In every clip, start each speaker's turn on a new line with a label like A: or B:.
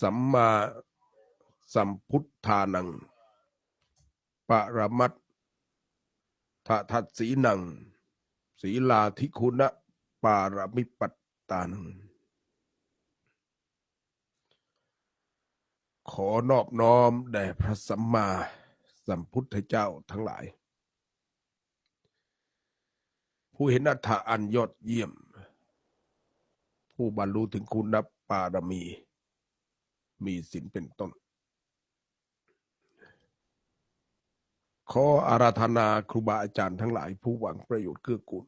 A: สัมมาสัมพุทธานัง ปรมัตถทัตสีนัง ศีลาธิคุณะปารมิปัตตานัง ขอนอบน้อมแด่พระสัมมาสัมพุทธเจ้าทั้งหลาย ผู้เห็นอัฏฐะอันยอดเยี่ยม ผู้บรรลุถึงคุณปารมี มีศีลเป็นต้น ขออาราธนาครูบาอาจารย์ทั้งหลายผู้หวังประโยชน์เกื้อกูล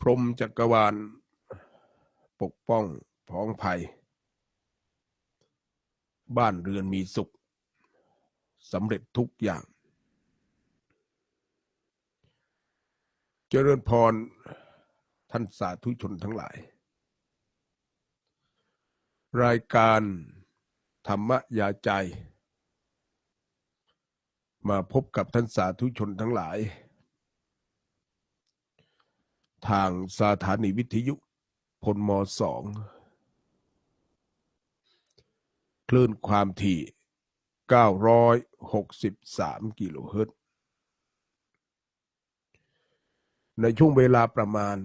A: พรมจักรวาล ปกป้องพ้องภัย บ้านเรือนมีสุขสำเร็จทุกอย่าง เจริญพรท่านสาธุชนทั้งหลาย รายการธรรมยาใจ มาพบกับท่านสาธุชนทั้งหลาย ทางสถานีวิทยุพลมสองคลื่นความถี่ 963 กิโลเฮิรตซ์ในช่วงเวลาประมาณ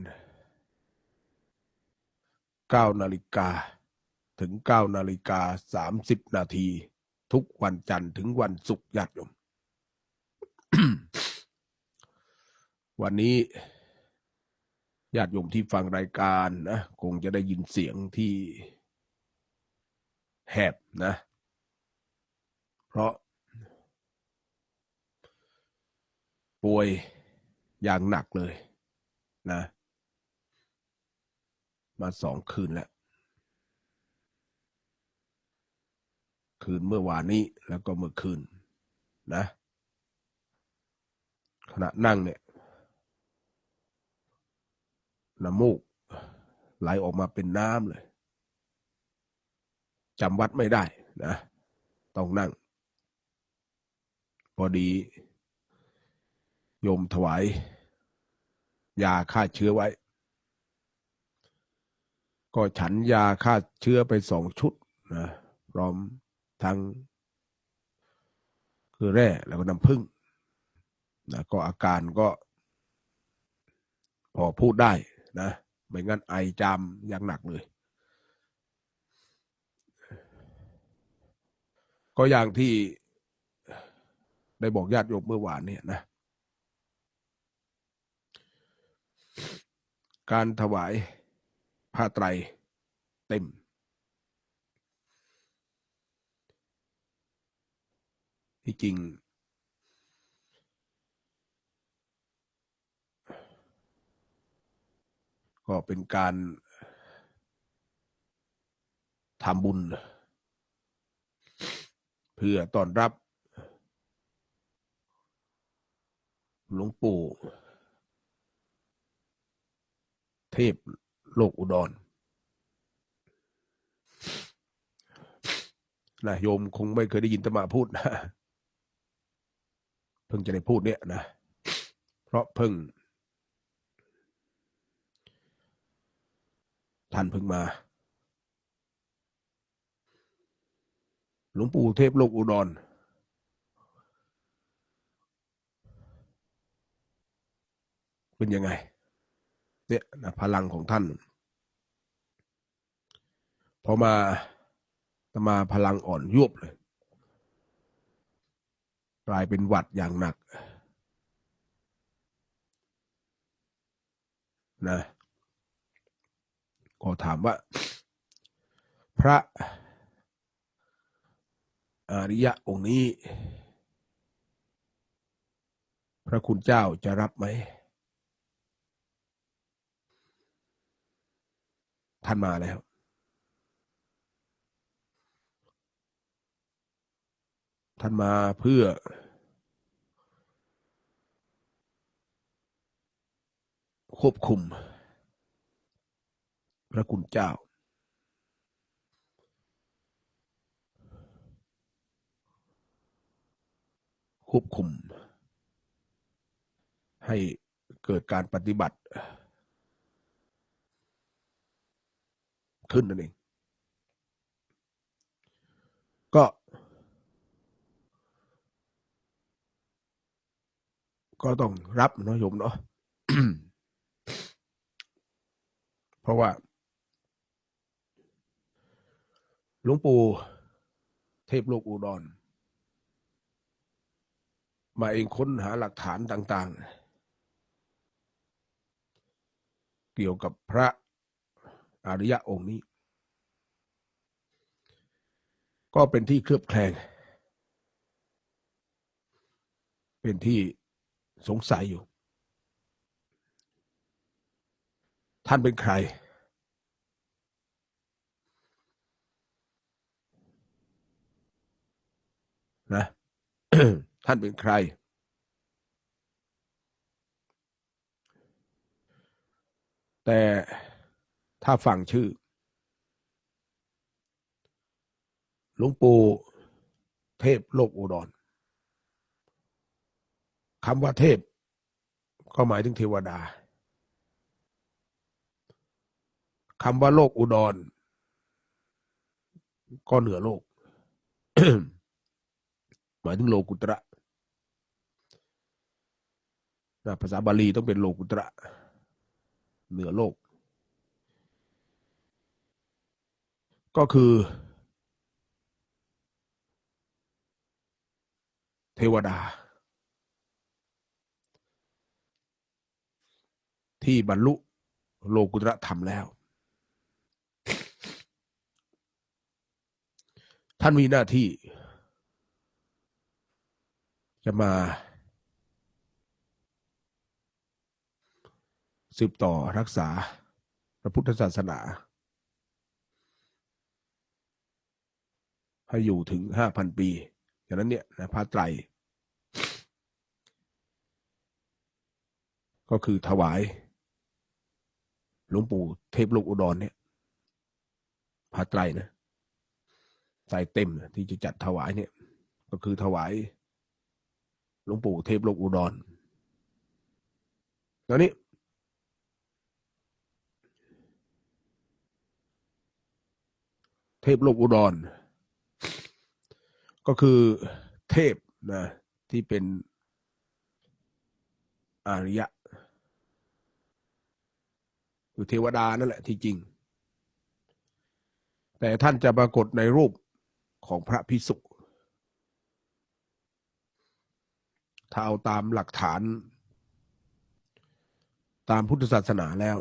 A: 9 นาฬิกา ถึง9นาฬิกา30นาที ทุกวันจันทร์ถึงวันศุกร์ญาติโยมวันนี้ญาติโยมที่ฟังรายการนะคงจะได้ยินเสียงที่แหบนะ เพราะ ป่วยอย่างหนักเลยนะ มาสองคืนแล้ว คืนเมื่อวานนี้แล้วก็เมื่อคืนนะ ขณะนั่งเนี่ยน้ำมูกไหลออกมาเป็นน้ำเลยจำวัดไม่ได้นะ ต้องนั่ง พอดี โยมถวาย ยาฆ่าเชื้อไว้ ก็ฉันยาฆ่าเชื้อไปสองชุดนะ พร้อม ทั้งคือแร่แล้วก็น้ำผึ้งนะก็อาการก็พอพูดได้นะไม่งั้นไอจามอย่างหนักเลย ก็อย่างที่ได้บอกญาติโยมเมื่อวานเนี่ยนะ การถวายผ้าไตรเต็ม ที่จริง ก็เป็นการทำบุญ เพื่อต้อนรับ หลวงปู่ เทพโลกอุดรนะโยมคงไม่เคยได้ยินตมาพูดนะ เพิ่งจะได้พูดเนี่ยนะ เพราะเพิ่ง ท่านเพิ่งมา หลวงปู่เทพโลกอุดร เป็นยังไง เนี่ยนะพลังของท่าน พอมาตมาพลังอ่อนยวบเลย กลายเป็นหวัดอย่างหนักนะก็ถามว่า พระอริยะองค์นี้ พระคุณเจ้าจะรับไหม ท่านมาแล้ว ท่านมาเพื่อควบคุม พระคุณเจ้า ควบคุม ให้เกิดการปฏิบัติ ขึ้นนั่นเอง ก็ ก็ต้องรับเนาะโยมเนาะเพราะว่าหลวงปู่เทพโลกอุดร มาเองค้นหาหลักฐานต่าง ๆ เกี่ยวกับพระอริยะองค์นี้ ก็เป็นที่เคลือบแคลง เป็นที่ สงสัยอยู่ ท่านเป็นใคร นะ ท่านเป็นใคร แต่ถ้าฟังชื่อหลวงปู่เทพโลกอุดร คำว่าเทพ ก็หมายถึงเทวดาคำว่าโลกอุดร ก็เหนือโลก หมายถึงโลกุตระนะภาษาบาลีต้องเป็นโลกุตระ เหนือโลก ก็คือ เทวดา ที่บรรลุโลกุตระธรรมแล้ว ท่านมีหน้าที่ จะมา สืบต่อรักษาพระพุทธศาสนา ให้อยู่ถึงห้าพันปีฉะนั้นเนี่ยนะพระไตร ก็คือถวาย หลวงปู่เทพโลกอุดรเนี่ยพระไตรนะไตรเต็มนะที่จะจัดถวายเนี่ย ก็คือถวายหลวงปู่เทพโลกอุดรตอนนี้ เทพโลกอุดร ก็คือเทพนะที่เป็นอริยะ คือเทวดานั่นแหละที่จริง แต่ท่านจะปรากฏในรูปของพระพิสุถ้าเอาตามหลักฐาน ตามพุทธศาสนาแล้ว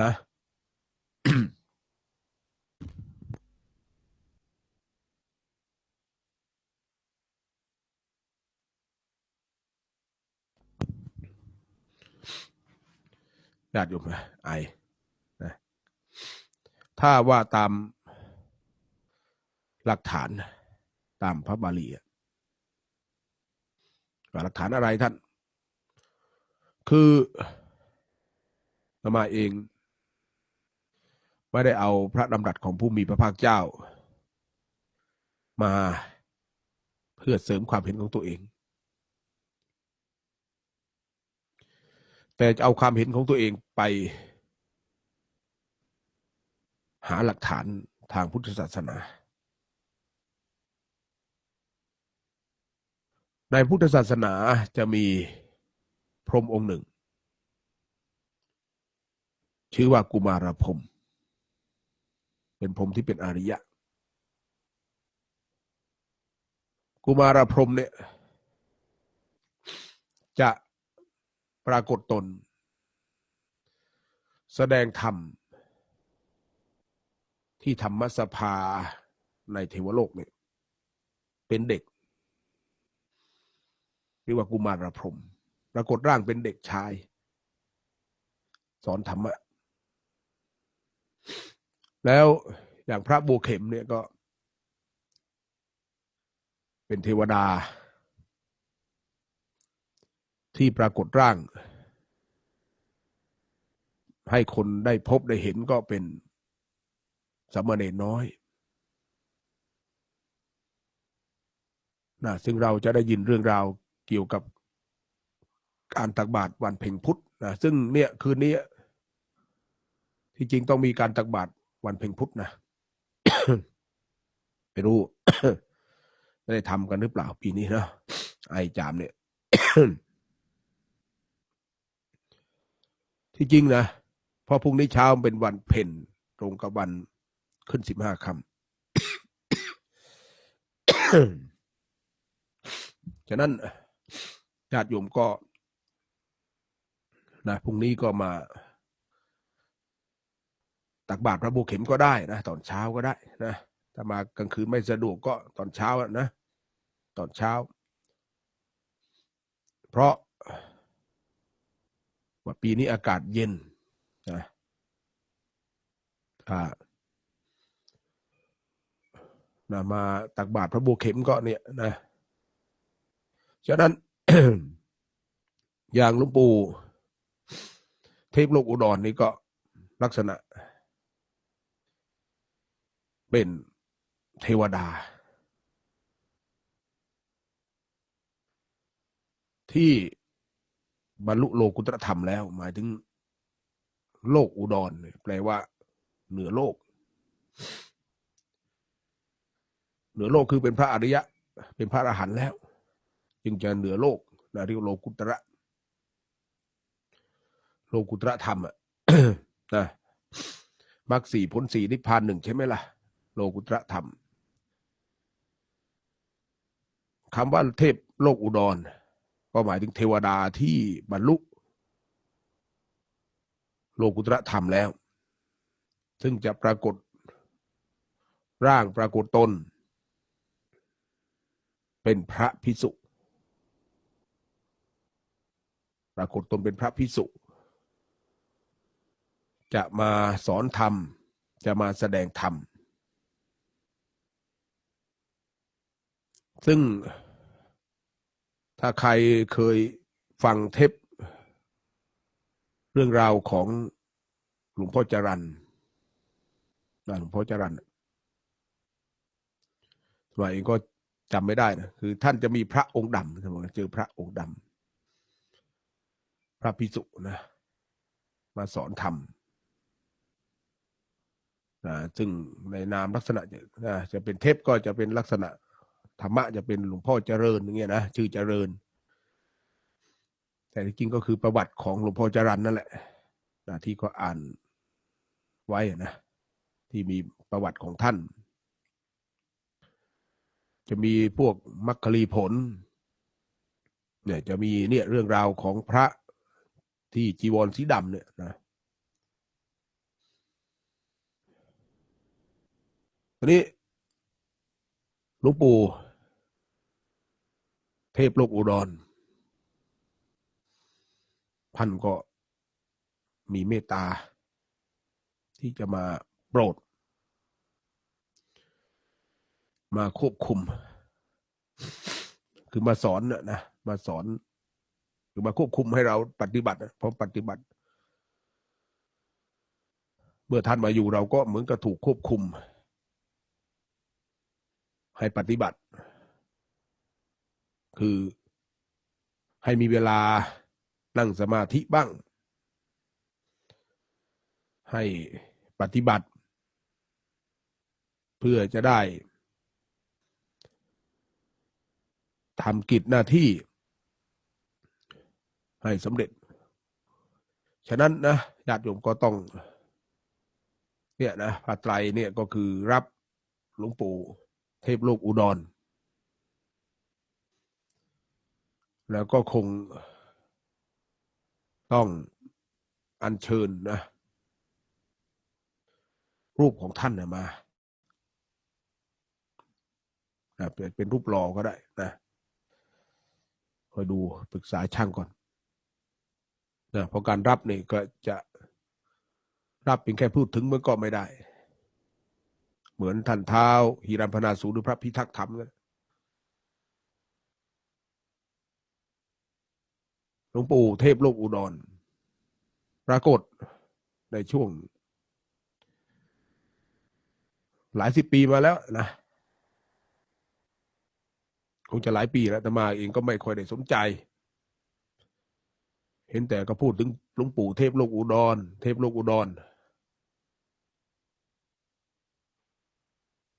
A: นะ ญาติโยมนะไอนะถ้าว่าตามหลักฐานตามพระบาลีหลักฐานอะไรท่าน คืออามาเอง ไม่ได้เอาพระดำรัสของผู้มีพระภาคเจ้า มาเพื่อเสริมความเห็นของตัวเอง แต่จะเอาความเห็นของตัวเองไป หาหลักฐานทางพุทธศาสนา ในพุทธศาสนาจะมีพรหมองค์หนึ่ง ชื่อว่ากุมารพรหมเป็นพรหมที่เป็นอริยะ กุมารพรหมเนี่ยจะ ปรากฏตน แสดงธรรม ที่ธรรมสภาในเทวโลกเนี่ยเป็นเด็กเรียกว่ากุมารพรหมปรากฏร่างเป็นเด็กชาย สอนธรรมะ แล้วอย่างพระบัวเข็มเนี่ยก็ เป็นเทวดา ที่ปรากฏร่าง ให้คนได้พบได้เห็นก็เป็นสามเณรน้อยนะซึ่งเราจะได้ยินเรื่องราวเกี่ยวกับการตักบาตรวันเพ็ญพุธนะซึ่งเนี่ยคืนนี้ที่จริงต้องมีการตักบาตรวันเพ็ญพุธนะไม่รู้ไได้ทำกันหรือเปล่าปีนี้นะไอจามเนี่ย ที่จริงนะเพราะพรุ่งนี้เช้าเป็นวันเพ็ญตรงกับวันขึ้นสิบห้าคำฉะนั้นญาติโยมก็นะพรุ่งนี้ก็มา ตักบาตรพระบุเข็มก็ได้นะตอนเช้าก็ได้นะถ้ามากลางคืนไม่สะดวกก็ตอนเช้านะ ตอนเช้า เพราะ ว่าปีนี้อากาศเย็นนะถ้านะมาตักบาตรพระบุเข็มก็เนี่ยนะฉะนั้น อย่างลวงปู่เทพโลกอุดรนี่ก็ลักษณะ เป็นเทวดา ที่ บรรลุโลกุตรธรรมแล้ว หมายถึง โลกอุดรเนี่ยแปลว่า เหนือโลก เหนือโลกคือเป็นพระอริยะ เป็นพระอรหันต์แล้ว จึงจะเหนือโลกนะเรียกว่าโลกุตระ โลกุตระธรรมอะนะมรรคสี่ผลสี่นิพพานหนึ่งใช่ไหมล่ะ โลกุตระธรรมคำว่าเทพโลกอุดร ก็หมายถึงเทวดาที่บรรลุโลกุตระธรรมแล้ว ซึ่งจะปรากฏร่างปรากฏตน เป็นพระพิสุปรากฏตนเป็นพระพิสุจะมาสอนธรรม จะมาแสดงธรรม ซึ่ง ถ้าใครเคยฟังเทปเรื่องราวของหลวงพ่อจรันหลวงพ่อจรันสมัยเองก็จำไม่ได้นะคือ ท่านจะมีพระองค์ดำสมมติเจอพระองค์ดำพระพิสุนะ มาสอนธรรมนะซึ่งในนามลักษณะจะนะจะเป็นเทพก็จะเป็นลักษณะ ธรรมะจะเป็นหลวงพ่อเจริญอย่างเงี้ยนะชื่อเจริญ แต่ที่จริงก็คือประวัติของหลวงพ่อจรันนั่นแหละนะที่ก็อ่านไว้นะที่มีประวัติของท่าน จะมีพวกมัคคลีผลเนี่ยจะมีเนี่ยเรื่องราวของพระที่จีวรสีดำเนี่ยนะทีนี้หลวงปู่ เทพโลกอุดรท่านก็มีเมตตา ที่จะมาโปรด มาควบคุม คือมาสอนน่ะนะมาสอน คือมาควบคุมให้เราปฏิบัติเพราะปฏิบัติ เมื่อท่านมาอยู่เราก็เหมือนกับถูกควบคุม ให้ปฏิบัติ คือ ให้มีเวลานั่งสมาธิบ้าง ให้ปฏิบัติ เพื่อจะได้ทำกิจหน้าที่ ให้สำเร็จ ฉะนั้นนะญาติโยมก็ต้อง เนี่ยนะพระไตรเนี่ยก็คือรับหลวงปู่เทพโลกอุดร แล้วก็คงต้องอัญเชิญนะ รูปของท่านนะมานะเป็นเป็นรูปหล่อก็ได้นะคอยดูปรึกษาช่างก่อนนะเพราะการรับนี่ก็จะรับเพียงแค่พูดถึงมันก็ไม่ได้ เหมือนท่านเท้า หิรัมพนาสูรหรือพระพิทักษ์ธรรมน หลวงปู่เทพโลกอุดร ปรากฏในช่วง หลายสิบปีมาแล้วนะคงจะหลายปีแล้วแต่มาเองก็ไม่ค่อยได้สนใจ เห็นแต่ก็พูดถึงหลวงปู่เทพโลกอุดร เทพโลกอุดร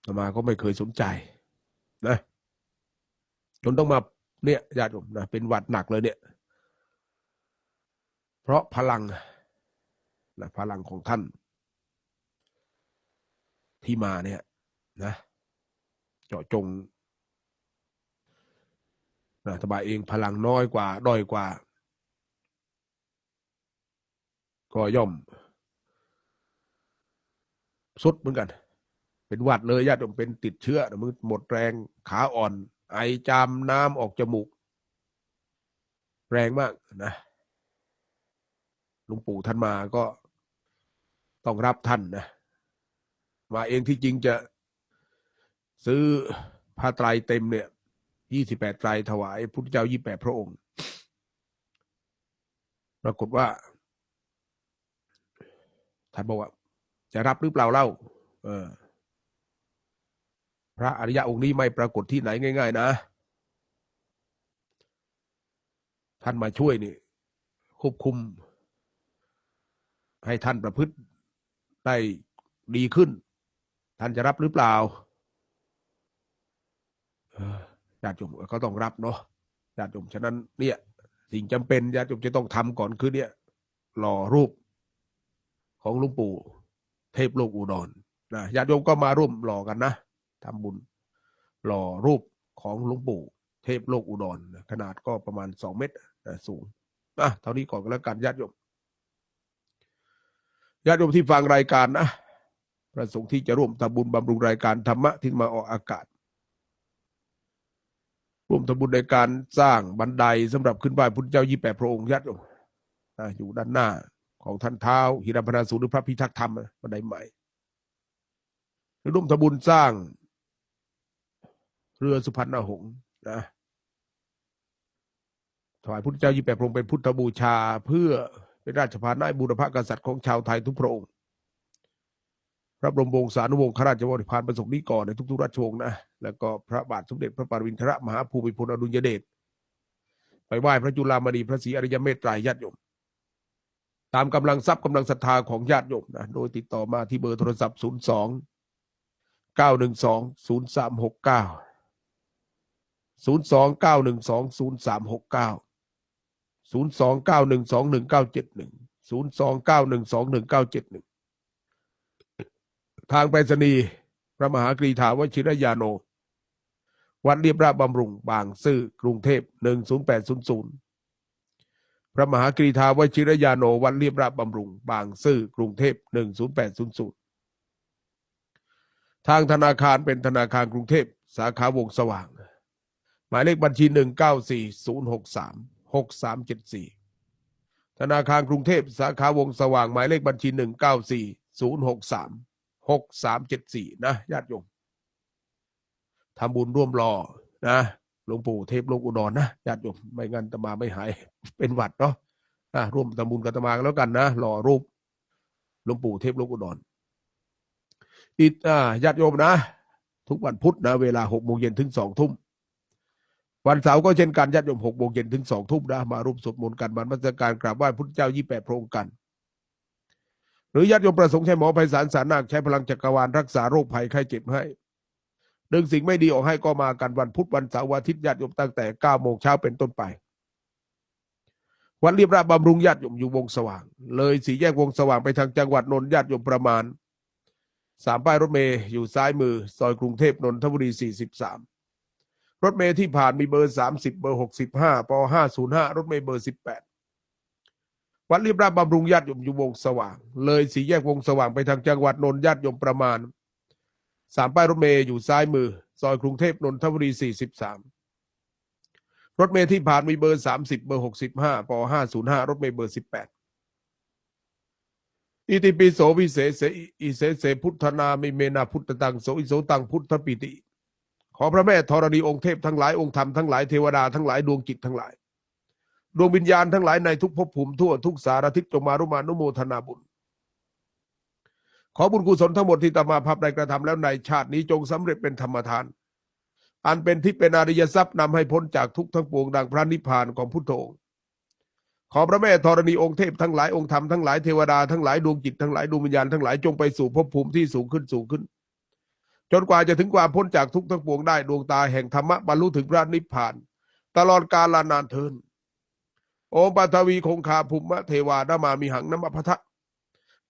A: แต่มาก็ไม่เคยสนใจ นะจนต้องมาเนี่ยญาติผมนะเป็นวัดหนักเลยเนี่ย เพราะพลังนะพลังของท่าน ที่มาเนี่ยนะเจาะจงนะอาตมาเองพลังน้อยกว่า ด้อยกว่า ก็ย่อม สุดเหมือนกัน เป็นวัดเลยญาติโยมเป็นติดเชื้อมือหมดแรงขาอ่อน ไอจามน้ำออกจมูก แรงมากนะ ลวงปู่ท่านมาก็ต้องรับท่านนะมาเองที่จริงจะซื้อผ้าไตรเต็มเนี่ยยี่สิบแปดไตรถวายพุทธเจ้ายี่แปดพระองค์ ปรากฏว่าท่านบอกว่า จะรับหรือเปล่าเล่า เออ พระอริยะองค์นี้ไม่ปรากฏที่ไหนง่าย ๆ นะ ท่านมาช่วยนี่ควบคุม ให้ท่านประพฤติได้ดีขึ้น ท่านจะรับหรือเปล่าญาติโยมก็ต้องรับเนาะญาติโยมฉะนั้นเนี่ย สิ่งจำเป็นญาติโยมจะต้องทำก่อนคือเนี่ยหล่อรูปของลุงปู่ เทพโลกอุดรนะญาติโยมก็มาร่วมหล่อกันนะทำบุญ หล่อรูปของลุงปู่ เทพโลกอุดรขนาดก็ประมาณสองเมตรสูงอะเท่านี้ก่อนก็แล้วกันญาติโยม ญาติโยมที่ฟังรายการนะประสงค์ที่จะร่วมทำบุญบำรุงรายการธรรมะที่มาออกอากาศ ร่วมทำบุญในการสร้างบันไดสำหรับขึ้นไหว้พุทธเจ้ายี่แปดพระองค์ญาติโยมอยู่ด้านหน้าของท่านเท้าหิรัมพนาสูรหรือพระพิทักษ์ธรรมบันไดใหม่ร่วมทำบุญสร้าง เรือสุพรรณหงษ์นะถวายพุทธเจ้ายี่แปดพระองค์เป็นพุทธบูชาเพื่อ เป็นราชพานะบูรพกษัตริย์ของชาวไทยทุกพระองค์ พระบรมวงศานุวงศ์ข้าราชบริพารประสงค์นิกรในทุกๆราชวงศ์นะ แล้วก็พระบาทสมเด็จพระปรมินทรมหาภูมิพลอดุลยเดช ไปไหว้พระจุลามณีพระศรีอริยเมตไตรญาติโยม ตามกำลังทรัพย์กำลังศรัทธาของญาติโยมนะ โดยติดต่อมาที่เบอร์โทรศัพท์ 0 2 9 1 2 0 3 6 9 0 2 9 1 2 0 3 6 9 0 2 9 1 2 1 9 7 1 0 2 9 1 2 1 9 7 1ทางไปรษณีย์พระมหากรีธาวชิรยาโน วัดเรียบราบบำรุง บางซื่อกรุงเทพ10800พระมหากรีธาวชิรยาโน วัดเรียบราบบำรุง บางซื่อกรุงเทพ10800ทางธนาคารเป็นธนาคารกรุงเทพสาขาวงสว่าง หมายเลขบัญชี194063 6374ธนาคารกรุงเทพสาขาวงสว่างหมายเลขบัญชี 194063หกสามเจ็ดสี่นะญาติโยมทำบุญร่วมรอนะหลวงปู่เทพโลกอุดรนะญาติโยมไม่งั้นตมาไม่หายเป็นหวัดเนาะนะร่วมทำบุญกับตมาแล้วกันนะหล่อรูปหลวงปู่เทพโลกอุดรอีกอ่าญาติโยมนะ ทุกวันพุธนะ เวลาหกโมงเย็นถึงสองทุ่ม วันเสาร์ก็เช่นกันญาติโยมหกโมงเย็นถึงสองทุ่มนะมาร่วมสวดมนต์กันมันมัสการกราบไหว้พุทธเจ้ายี่แปดพระองค์กัน หรือญาติโยมประสงค์ใช้หมอไพศาลสารนาคใช้พลังจักรวาลรักษาโรคภัยไข้เจ็บให้ดึงสิ่งไม่ดีออกให้ก็มากันวันพุธวันเสาร์วันอาทิตย์ญาติโยมตั้งแต่เก้าโมงเช้าเป็นต้นไปวันเรียบราบบำรุงญาติโยมอยู่วงสว่าง เลยสีแยกวงสว่างไปทางจังหวัดนนท์ญาติโยมประมาณสามป้ายรถเมย์อยู่ซ้ายมือ ซอยกรุงเทพนนทบุรีสี่สิบสาม รถเมย์ที่ผ่านมีเบอร์สามสิบเบอร์หกสิบห้าปห้าศูนย์ห้ารถเมย์เบอร์สิบแปดวัดรีบราบบำรุงญาติโยมอยู่วงสว่าง เลยสีแยกวงสว่างไปทางจังหวัดนนท์ญาติโยมประมาณสามป้ายรถเมย์อยู่ซ้ายมือ ซอยกรุงเทพนนทบุรีสี่สิบสามรถเมย์ที่ผ่านมีเบอร์สามสิบเบอร์หกสิบห้าปห้าศูนย์ห้ารถเมย์เบอร์สิบแปดอิติปิโสวิเศษเสอิเสเสพุทธนามิเมนาพุทธตังโสอิโสตังพุทธปิติ ขอพระแม่ธรณีองค์เทพทั้งหลายองค์ธรรมทั้งหลายเทวดาทั้งหลายดวงจิตทั้งหลายดวงวิญญาณทั้งหลายในทุกภพภูมิทั่วทุกสารทิศจงมารุมานุโมทนาบุญ ขอบุญกุศลทั้งหมดที่ตมาภาพได้กระทำแล้วในชาตินี้จงสำเร็จเป็นธรรมทาน อันเป็นที่เป็นอริยทรัพย์นำให้พ้นจากทุกทั้งปวงดังพระนิพพานของพุทโธขอพระแม่ธรณีองค์เทพทั้งหลายองค์ธรรมทั้งหลายเทวดาทั้งหลายดวงจิตทั้งหลายดวงวิญญาณทั้งหลายจงไปสู่ภพภูมิที่สูงขึ้นสูงขึ้น จนกว่าจะถึงความพ้นจากทุกข์ทั้งปวงได้ดวงตาแห่งธรรมะบรรลุถึงพระนิพพาน ตลอดกาลนานเทินโอปัทวีคงคาภูมิเทวานามามีหังน้ำมพัทะ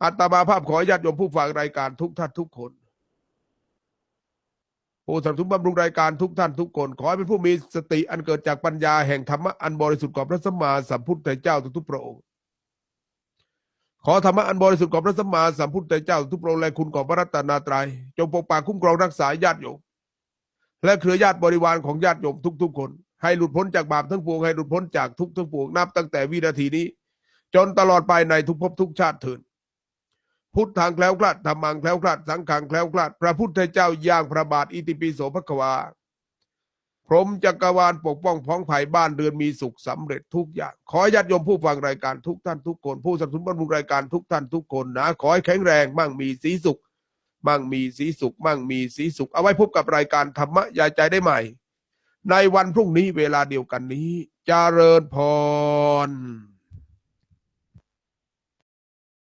A: อัตตมาภาพขอญาติโยมผู้ฟังรายการทุกท่านทุกคนผู้สนับสนุนบำรุงรายการทุกท่านทุกคน ขอให้เป็นผู้มีสติอันเกิดจากปัญญาแห่งธรรมะอันบริสุทธิ์ของพระสัมมาสัมพุทธเจ้าทุกๆพระองค์ ขอธรรมะอันบริสุทธิ์ของพระสัมมาสัมพุทธเจ้า ทุกพระองค์และคุณของพระรัตนตรัยจงปกปักคุ้มครองรักษาญาติโยมและเครือญาติบริวารของญาติโยมทุก ๆ คน ให้หลุดพ้นจากบาปทั้งปวงให้หลุดพ้นจากทุกทั้งปวงนับตั้งแต่วินาทีนี้ จนตลอดไปในทุกภพทุกชาติเถิดพุทธังแคล้วคลาดธรรมังแคล้วคลาดสังขังแคล้วคลาดพระพุทธเจ้าย่างพระบาทอิติปิโสภควา พรมจักรวาลปกป้องพ้องภัยบ้านเรือนมีสุขสำเร็จทุกอย่าง ขอญาติโยมผู้ฟังรายการทุกท่านทุกคน ผู้สนับสนุนบำรุงรายการทุกท่านทุกคนนะ ขอให้แข็งแรงมั่งมีสีสุข มั่งมีสีสุข มั่งมีสีสุข เอาไว้พบกับรายการธรรมะยาใจได้ใหม่ ในวันพรุ่งนี้เวลาเดียวกันนี้จเจริญพร